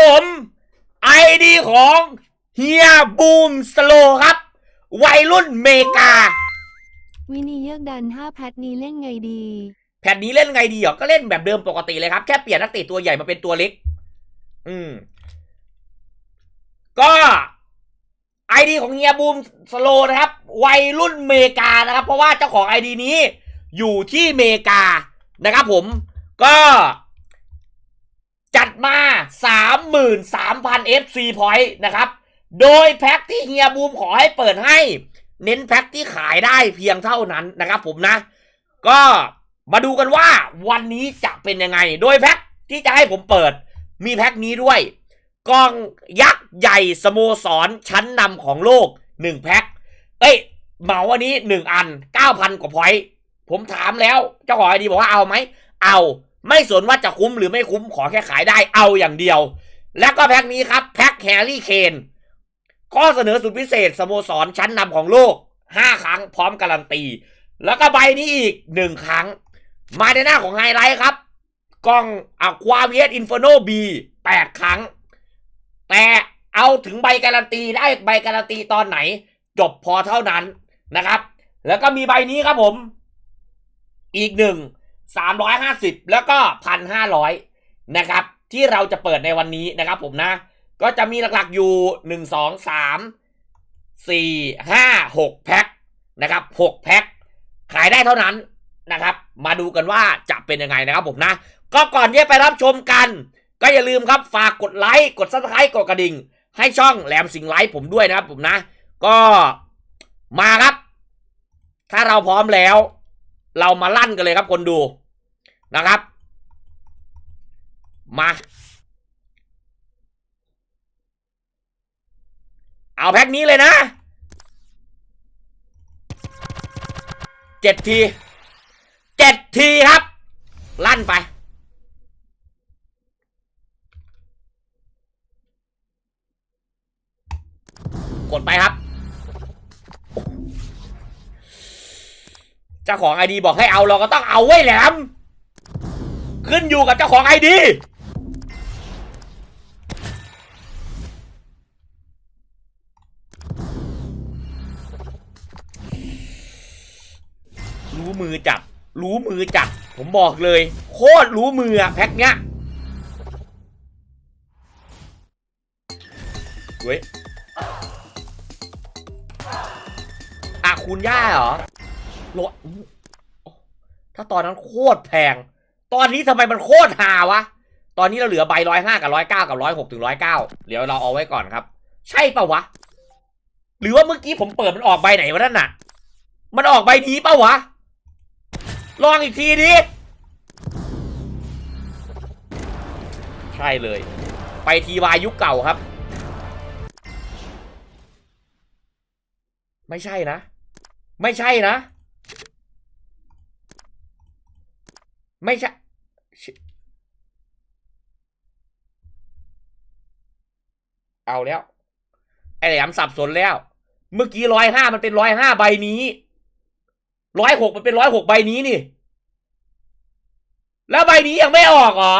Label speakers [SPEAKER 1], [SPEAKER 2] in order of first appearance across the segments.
[SPEAKER 1] ผมไอดีของเฮียบูมสโลครับ วัยรุ่นเมกา
[SPEAKER 2] วินีเยือกดันห้าแพทนี้เล่นไงดี
[SPEAKER 1] แผ่นนี้เล่นไงดีเหรอ ก็เล่นแบบเดิมปกติเลยครับ แค่เปลี่ยนนักเตะตัวใหญ่มาเป็นตัวเล็ก อืม ก็ไอดีของเฮียบูมสโลนะครับ วัยรุ่นเมกานะครับ เพราะว่าเจ้าของไอดีนี้อยู่ที่เมกานะครับผม ก็ จัดมา 33,000 FC point นะครับ โดยแพ็คที่เฮียบูมขอให้เปิดให้ เน้นแพ็คที่ขายได้เพียงเท่านั้นนะครับผมนะ ก็มาดูกันว่าวันนี้จะเป็นยังไง โดยแพ็คที่จะให้ผมเปิด มีแพ็คนี้ด้วยกองยักษ์ใหญ่สโมสรชั้นนำของโลก 1 แพ็ค เอ้ยเหมาอันนี้ 1 อัน 9,000 กว่าพอยต์ผมถามแล้ว เจ้าของไอดีบอกว่าเอาไหม เอา ไม่สนว่าจะคุ้มหรือไม่คุ้มขอแค่ขายได้เอาอย่างเดียว แล้วก็แพ็คนี้ครับ แพ็คแฮร์รี่เคนข้อเสนอสุดพิเศษสโมสรชั้นนำของโลก 5 ครั้งพร้อมการันตี แล้วก็ใบนี้อีก 1 ครั้ง มาในหน้าของไฮไลท์ครับ กล้องอะควาเวียสอินฟโนบี8ครั้ง แต่เอาถึงใบการันตีได้ใบการันตีตอนไหน จบพอเท่านั้นนะครับ แล้วก็มีใบนี้ครับผม อีกหนึ่ง สามร้อยห้าสิบแล้วก็พันห้าร้อยนะครับ ที่เราจะเปิดในวันนี้นะครับผมนะ ก็จะมีหลักๆอยู่หนึ่งสองสามสี่ห้าหกแพ็คนะครับหกแพ็คขายได้เท่านั้นนะครับ มาดูกันว่าจะเป็นยังไงนะครับผมนะ ก็ก่อนที่จะไปรับชมกัน ก็อย่าลืมครับฝากกดไลค์กดซับสไครต์กดกระดิ่ง ให้ช่องแหลมสิงไลฟ์ผมด้วยนะครับผมนะ ก็มาครับ ถ้าเราพร้อมแล้ว เรามาลั่นกันเลยครับคนดูนะครับ มา เอาแพ็คนี้เลยนะเจ็ดทีเจ็ดทีครับ ลั่นไปกดไปครับ เจ้าของไอดีบอกให้เอาเราก็ต้องเอาไว้แหลม ขึ้นอยู่กับเจ้าของไอดีรู้มือจับ รู้มือจับ ผมบอกเลย โคตรรู้มืออะแพ็คเนี้ยเว้ยอะคุณย่าเหรอ โลถ้าตอนนั้นโคตรแพง ตอนนี้ทำไมมันโคตรหาวะ ตอนนี้เราเหลือใบร้อยห้ากับร้อยเก้ากับร้อยหกถึงร้อยเก้าเดี๋ยวเราเอาไว้ก่อนครับ ใช่ปะวะ หรือว่าเมื่อกี้ผมเปิดมันออกใบไหนวะนั่นน่ะ มันออกใบนี้ปะวะ ลองอีกทีดิใช่เลย ไปทีวายยุคเก่าครับ ไม่ใช่นะ ไม่ใช่นะ ไม่ใช่ เอาแล้ว ไอแหลมสับสนแล้ว เมื่อกี้ร้อยห้ามันเป็นร้อยห้าใบนี้ร้อยหกมันเป็นร้อยหกใบนี้นี่ แล้วใบนี้ยังไม่ออกเหรอ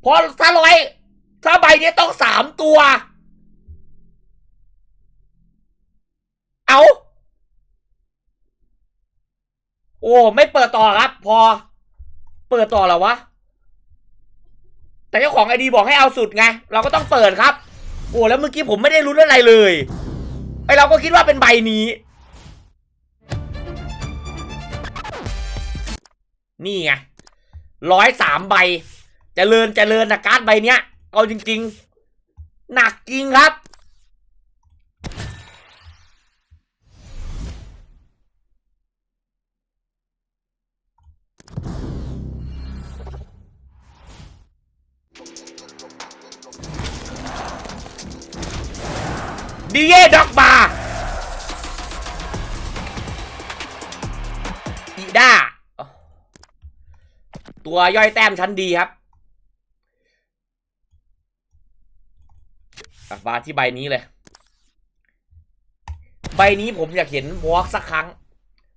[SPEAKER 1] เพราะถ้าร้อยถ้าใบนี้ต้องสามตัว เอาโอ้ ไม่เปิดต่อครับ พอ เปิดต่อแล้ววะ แต่เจ้าของไอดีบอกให้เอาสุดไง เราก็ต้องเปิดครับ โอ้ แล้วเมื่อกี้ผมไม่ได้รู้เรื่อะไรเลย ไอเราก็คิดว่าเป็นใบนี้ นี่ไงร้อยสามใบจเจริญเจริญนะการ์ดใบเนี้ย เอาจริง ๆ หนักจริงครับ ดีเย่ด็อกบาอีด้า ตัวย่อยแต้มชั้นดีครับมาที่ใบนี้เลย ใบนี้ผมอยากเห็นวอล์กสักครั้ง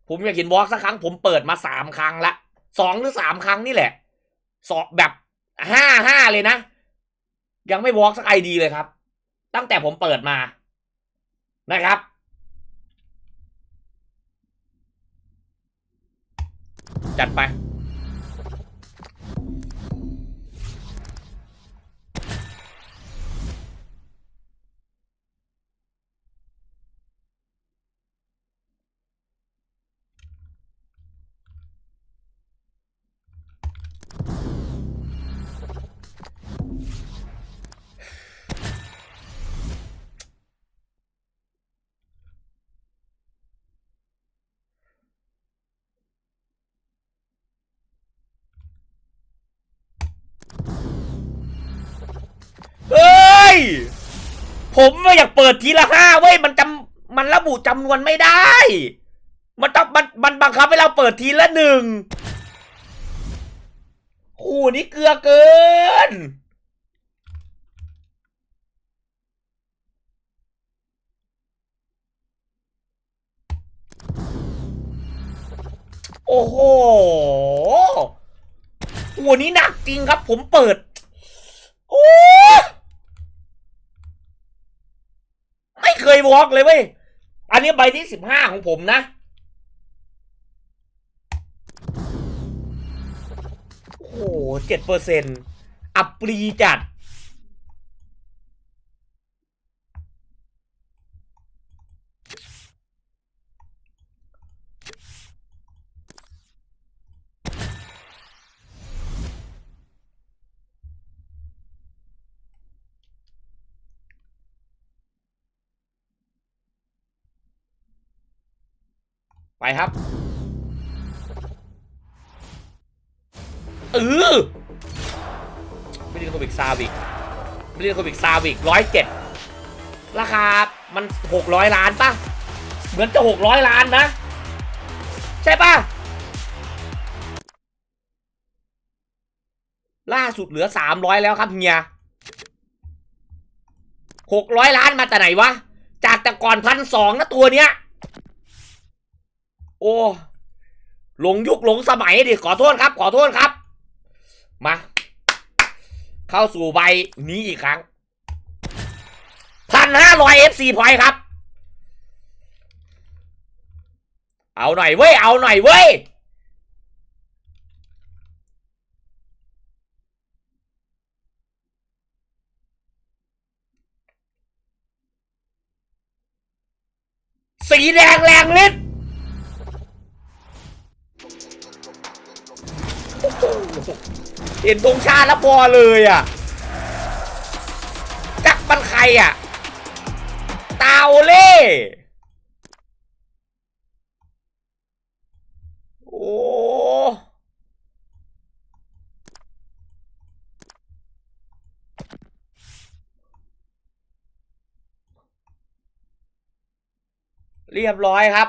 [SPEAKER 1] ผมอยากเห็นวอล์กสักครั้ง ผมเปิดมาสามครั้งละสองหรือสามครั้งนี่แหละสอบแบบห้าห้าเลยนะ ยังไม่วอล์กสักไอดีเลยครับ ตั้งแต่ผมเปิดมา นะครับ จัดไป ผมไม่อยากเปิดทีละห้าเว้ยมันจำมันระบุจำนวนไม่ได้ มันต้องมันมันบังคับให้เราเปิดทีละหนึ่งโอ้นี่เกลือเกิน โอ้โหโอ้นี้หนักจริงครับ ผมเปิด โอ้ ไม่เคย วอล์กเลยเว้ย อันนี้ใบที่สิบห้าของผมนะ โอ้โหเจ็ดเปอร์เซ็นต์อัปรีจัด ไปครับเออไม่ได้โคบิกซาวิกไม่ได้โคบิกซาวิกร้อยเจ็ดราคา มันหกร้อยล้านป่ะ เหมือนจะหกร้อยล้านนะ ใช่ป่ะ ล่าสุดเหลือสามร้อยแล้วครับเฮียหกร้อยล้านมาแต่ไหนวะ จากแต่ก่อนพันสองนะตัวเนี้ยโอ้หลงยุคหลงสมัยดิขอโทษครับ ขอโทษครับ มา เข้าสู่ใบนี้อีกครั้งพันห้าร้อยเอฟซีพอยครับ เอาหน่อยเว้ย เอาหน่อยเว้ยสีแดงแรงฤทธิ์ เห็นธงชาติแล้วพอเลยอะ จักมันใครอะ ตาโอเล่โอ้เรียบร้อยครับ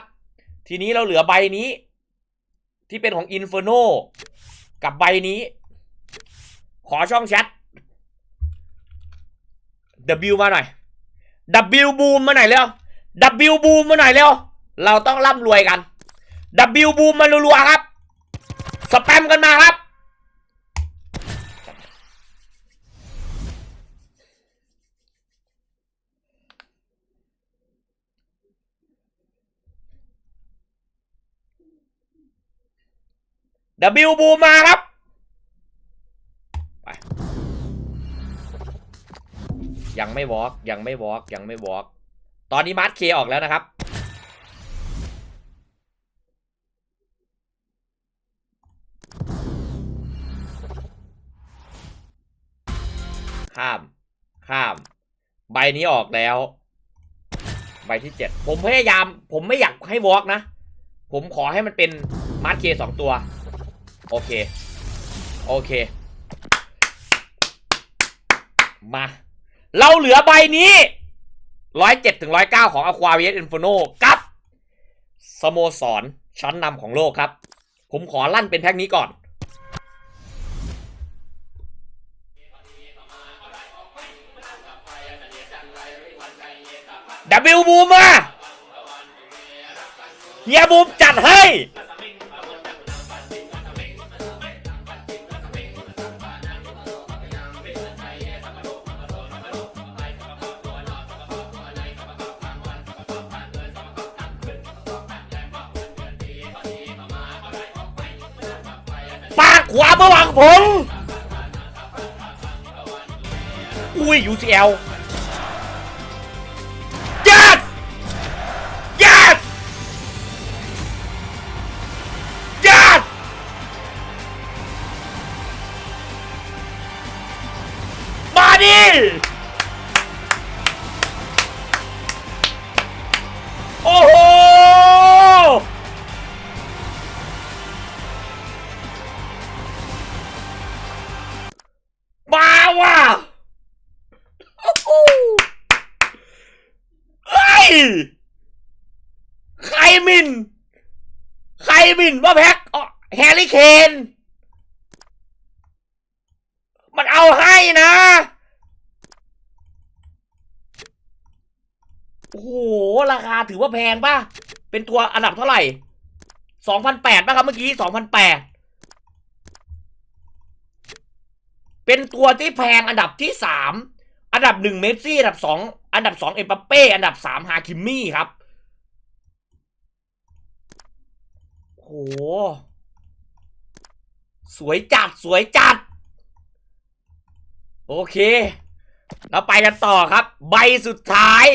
[SPEAKER 1] ทีนี้เราเหลือใบนี้ ที่เป็นของ Inferno กับใบนี้ ขอช่องแชท W มาหน่อย W บูมมาหน่อยเร็ว W บูมมาหน่อยเร็ว เราต้องร่ำรวยกัน W บูมมารัวๆครับ สแปมกันมาครับ W บูมมาครับ ไป ยังไม่วอล์กยังไม่วอล์กยังไม่วอล์กตอนนี้มาร์ทเคออกแล้วนะครับ ข้าม ข้าม ใบนี้ออกแล้ว ใบที่เจ็ดผมพยายาม ผมไม่อยากให้วอล์กนะ ผมขอให้มันเป็นมาร์ทเคสองตัว โอเค โอเค มา เราเหลือใบนี้ร้อยเจ็ดถึงร้อยเก้าของ Aquarius Inferno กับสโมสร ชั้นนำของโลกครับ ผมขอลั่นเป็นแพ็กนี้ก่อนดับบิลบูมมาเฮียบูมจัดให้ ปากขวามื่อหวังผม อุ้ย UCL yes yes yes มาดิโอ้โห นว่าแพ็คอ๋อแฮร์รี่เคน มันเอาให้นะ โอ้โห ราคาถือว่าแพงป่ะ เป็นตัวอันดับเท่าไหร่สองพันแปดป่ะครับเมื่อกี้สองพันแปดเป็นตัวที่แพงอันดับที่สามอันดับหนึ่งเมสซี่ อันดับสองอันดับสองเอ็มบัปเป้ อันดับสามฮาคิมมี่ครับ โห สวยจัด สวยจัด โอเค เราไปกันต่อครับ ใบสุดท้าย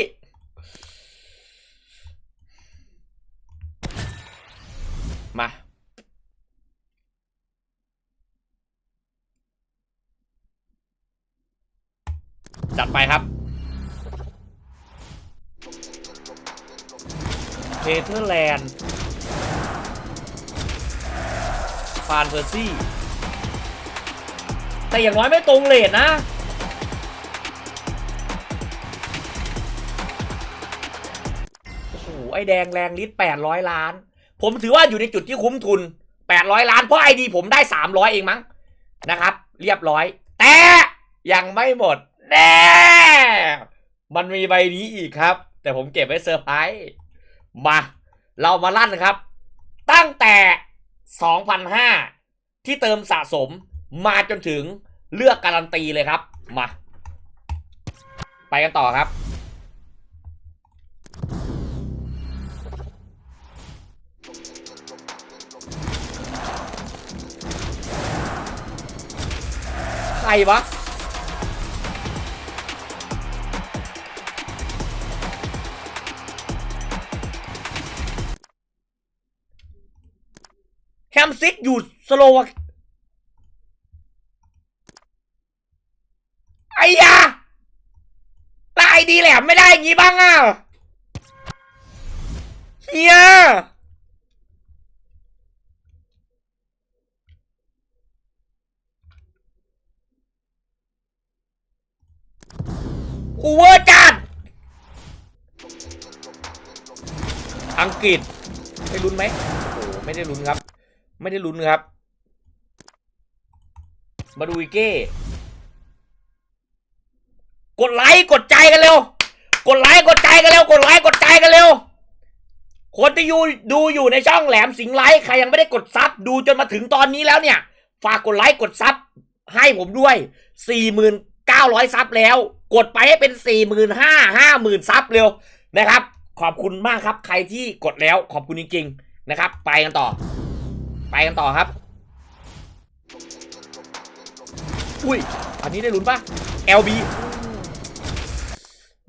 [SPEAKER 1] มาจัดไปครับเนเธอร์แลนด์ ฟานเพอร์ซี่ แต่อย่างน้อยไม่ตรงเลทนะโอ้โหไอแดงแรงลิตร800ล้าน ผมถือว่าอยู่ในจุดที่คุ้มทุน800ล้าน เพราะไอดีผมได้300เองมั้งนะครับ เรียบร้อย แต่ยังไม่หมดแน่มันมีใบนี้อีกครับ แต่ผมเก็บไว้เซอร์ไพรส์มา เรามาลั่นครับ ตั้งแต่ 2,005 ที่เติมสะสมมาจนถึงเลือกการันตีเลยครับ มา ไปกันต่อครับ ใครวะ แฮมซิกอยู่สโลวาไอ้ยาลายดีแหลมไม่ได้อย่างงี้บ้างอะเฮียคูเวอร์จัด อังกฤษไม่ลุ้นไหมโอ้โหไม่ได้ลุ้นครับ ไม่ได้ลุ้นครับ มาดูอีเก้ กดไลค์กดใจกันเร็ว กดไลค์กดใจกันเร็ว กดไลค์กดใจกันเร็ว คนที่อยู่ดูอยู่ในช่องแหลมสิงไลค์ใครยังไม่ได้กดซับดูจนมาถึงตอนนี้แล้วเนี่ย ฝากกดไลค์กดซับให้ผมด้วย4,900ซับแล้ว กดไปให้เป็น45,000 50,000ซับเร็วนะครับ ขอบคุณมากครับ ใครที่กดแล้วขอบคุณจริงๆนะครับ ไปกันต่อ ไปกันต่อครับ อุ้ย อันนี้ได้ลุ้นปะ LB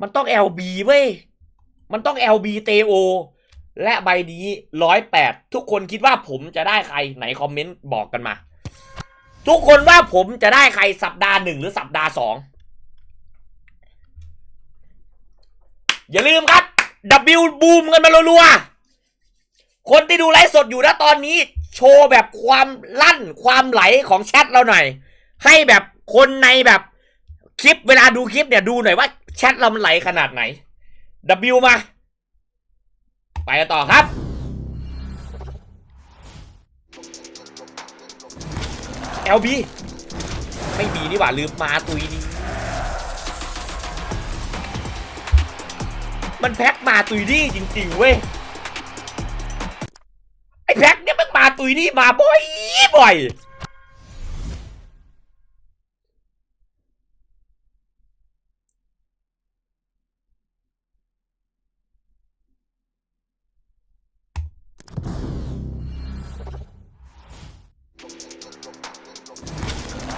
[SPEAKER 1] มันต้อง LB เว้ย มันต้อง LB เตโอและใบนี้ร้อยแปดทุกคนคิดว่าผมจะได้ใครไหนคอมเมนต์บอกกันมา ทุกคนว่าผมจะได้ใครสัปดาห์หนึ่งหรือสัปดาห์สองอย่าลืมครับ W บูมกันมารัวๆคนที่ดูไลฟ์สดอยู่นะตอนนี้ โชว์แบบความลั่นความไหลของแชทเราหน่อย ให้แบบคนในแบบคลิปเวลาดูคลิปเนี่ยดูหน่อยว่าแชทเรามันไหลขนาดไหน W มา ไปกันต่อครับ LB ไม่มีนี่หว่าลืมมาตุยนี่มันแพ็คมาตุยดีจริง ๆ เว้ย ตุยนี่มาบ่อยบ่อย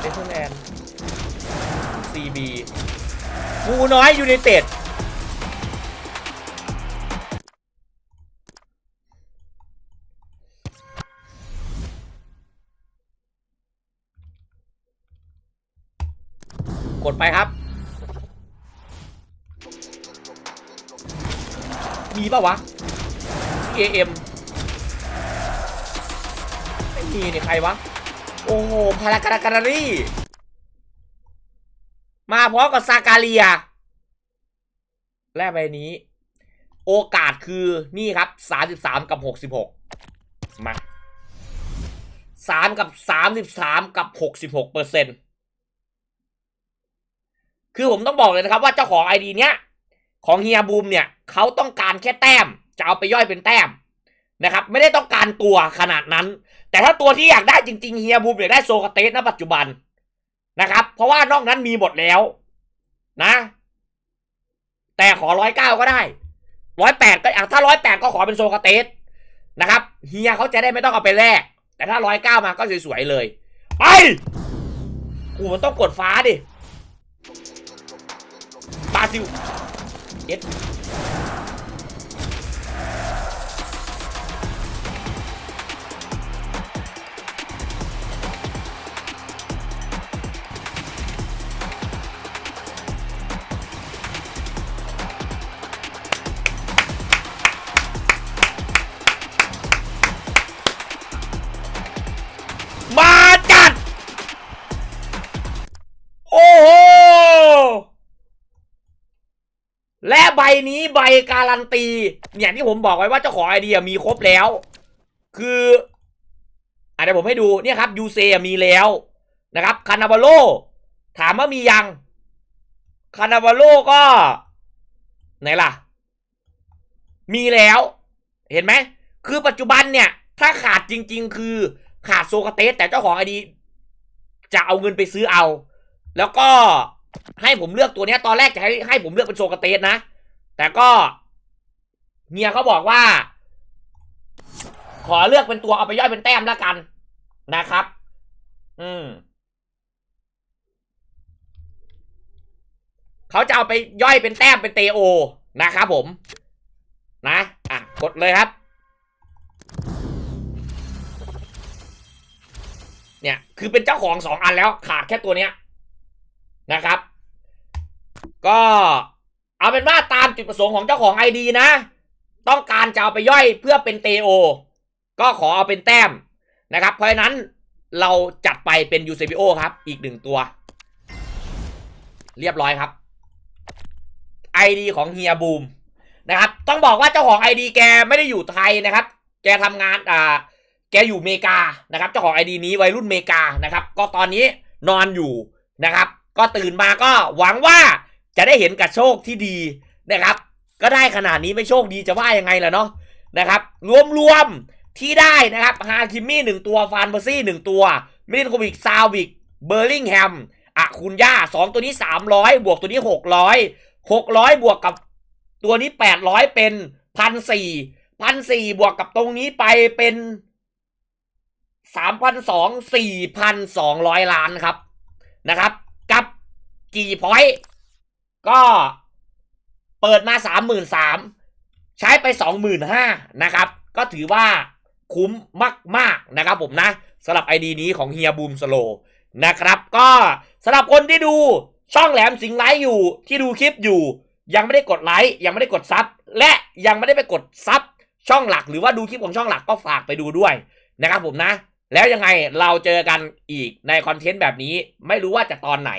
[SPEAKER 1] เนเธอร์แลนด์ CB งูน้อยยูไนเต็ด กดไปครับ มีปะวะ A.M. ไม่มีนี่ใครวะ โอ้โหพาราการาการารีมาพร้อมกับซากาเลียและใบนี้ โอกาสคือนี่ครับ 33 กับ 66 มา 3 กับ 33 กับ 66เปอร์เซ็นต์ คือผมต้องบอกเลยนะครับว่าเจ้าของไอดีเนี้ยของเฮียบูมเนี่ยเขาต้องการแค่แต้ม จะเอาไปย่อยเป็นแต้มนะครับ ไม่ได้ต้องการตัวขนาดนั้น แต่ถ้าตัวที่อยากได้จริงๆเฮียบูมอยากได้โซกาเตสณปัจจุบันนะครับ เพราะว่านอกนั้นมีหมดแล้วนะ แต่ขอร้อยเก้าก็ได้ร้อยแปดก็อะถ้าร้อยแปดก็ขอเป็นโซกาเตสนะครับเฮียเขาจะได้ไม่ต้องเอาไปแลกแต่ถ้าร้อยเก้ามาก็สวยๆเลย ไปกูมันต้องกดฟ้าดิ ซิลเอ็ด นี้ใบการันตี อย่างที่ผมบอกไว้ว่าเจ้าของไอเดียมีครบแล้ว คืออะเดี๋ยวผมให้ดูเนี่ยครับยูเซมีแล้วนะครับคานาบาโลถามว่ามียังคานาบาโลก็ ไหนล่ะ มีแล้ว เห็นไหม คือปัจจุบันเนี่ย ถ้าขาดจริง ๆ คือขาดโซกาเตส แต่เจ้าของไอดี จะเอาเงินไปซื้อเอา แล้วก็ให้ผมเลือกตัวเนี้ยตอนแรกจะให้ให้ผมเลือกเป็นโซกาเตสนะ แต่ก็เมียเขาบอกว่า ขอเลือกเป็นตัวเอาไปย่อยเป็นแต้มแล้วกันนะครับ อืมเขาจะเอาไปย่อยเป็นแต้มเป็นเตโอนะครับผม นะ อะ กดเลยครับ เนี่ย คือเป็นเจ้าของสองอันแล้วขาดแค่ตัวเนี้ยนะครับ ก็ เอาเป็นว่าตามจุดประสงค์ของเจ้าของไอดีนะ ต้องการจะเอาไปย่อยเพื่อเป็นเตโอ ก็ขอเอาเป็นแต้มนะครับ เพราะฉะนั้นเราจัดไปเป็นยูเซบิโอครับ อีกหนึ่งตัว เรียบร้อยครับ ID ของเฮียบูมนะครับ ต้องบอกว่าเจ้าของ ID แกไม่ได้อยู่ไทยนะครับ แกทำงานอ่าแกอยู่เมกานะครับ เจ้าของ ID นี้วัยรุ่นเมกานะครับ ก็ตอนนี้นอนอยู่นะครับ ก็ตื่นมาก็หวังว่า จะได้เห็นกับโชคที่ดีนะครับ ก็ได้ขนาดนี้ไม่โชคดีจะว่ายังไงล่ะเนาะนะครับ รวมๆที่ได้นะครับฮาคิมมี่หนึ่งตัวฟานเบอร์ซี่หนึ่งตัวมิลินโควิกซาวิกเบอร์ลิงแฮมอะคุณย่าสองตัวนี้สามร้อยบวกตัวนี้หกร้อยหกร้อยบวกกับตัวนี้แปดร้อยเป็นพันสี่พันสี่บวกกับตรงนี้ไปเป็นสามพันสองสี่พันสองร้อยล้านครับนะครับ กับกี่พอยต์ ก็เปิดมาสามหมื่นสามใช้ไปสองหมื่นห้านะครับ ก็ถือว่าคุ้มมาก ๆ นะครับผมนะสำหรับไอดีนี้ของเฮียบูมสโลนะครับ ก็สำหรับคนที่ดูช่องแหลมสิงไลฟ์อยู่ที่ดูคลิปอยู่ ยังไม่ได้กดไลค์ยังไม่ได้กดซับและยังไม่ได้ไปกดซับช่องหลัก หรือว่าดูคลิปของช่องหลักก็ฝากไปดูด้วยนะครับผมนะ แล้วยังไงเราเจอกันอีกในคอนเทนต์แบบนี้ ไม่รู้ว่าจะตอนไหน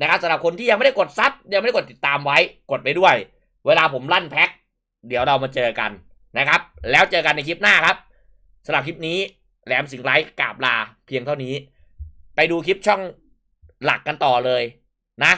[SPEAKER 1] นะครับสำหรับคนที่ยังไม่ได้กดซับยังไม่ได้กดติดตามไว้กดไปด้วย เวลาผมลั่นแพ็คเดี๋ยวเรามาเจอกันนะครับ แล้วเจอกันในคลิปหน้าครับสำหรับคลิปนี้แหลมสิงห์ไลฟ์กราบลาเพียงเท่านี้ ไปดูคลิปช่องหลักกันต่อเลยนะ